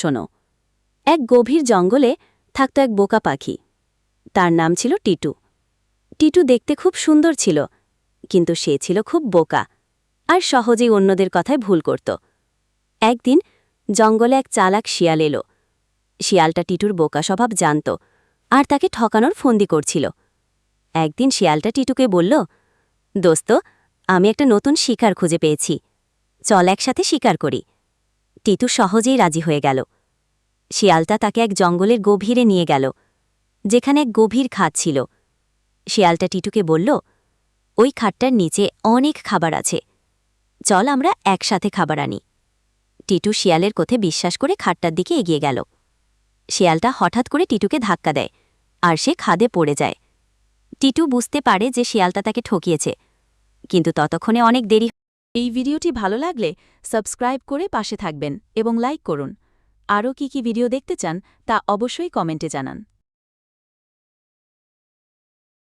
শোনো। এক গভীর জঙ্গলে থাকত এক বোকা পাখি। তার নাম ছিল টিটু। টিটু দেখতে খুব সুন্দর ছিল, কিন্তু সে ছিল খুব বোকা আর সহজেই অন্যদের কথায় ভুল করত। একদিন জঙ্গলে এক চালাক শিয়াল এলো। শিয়ালটা টিটুর বোকা স্বভাব জানত আর তাকে ঠকানোর ফন্দি করছিল। একদিন শিয়ালটা টিটুকে বলল, দোস্ত, আমি একটা নতুন শিকার খুঁজে পেয়েছি। চল একসাথে শিকার করি। টিটু সহজেই রাজি হয়ে গেল। শিয়ালটা তাকে এক জঙ্গলের গভীরে নিয়ে গেল, যেখানে এক গভীর খাত ছিল। শিয়ালটা টিটুকে বলল, ওই খাটটার নিচে অনেক খাবার আছে। চল আমরা একসাথে খাবার আনি। টিটু শিয়ালের কোথে বিশ্বাস করে খাটটার দিকে এগিয়ে গেল। শিয়ালটা হঠাৎ করে টিটুকে ধাক্কা দেয়, আর সে খাদে পড়ে যায়। টিটু বুঝতে পারে যে শিয়ালটা তাকে ঠকিয়েছে, কিন্তু ততক্ষণে অনেক দেরি এই ভিডিওটি ভালো লাগলে সাবস্ক্রাইব করে পাশে থাকবেন এবং লাইক করুন। আরও কি কি ভিডিও দেখতে চান তা অবশ্যই কমেন্টে জানান।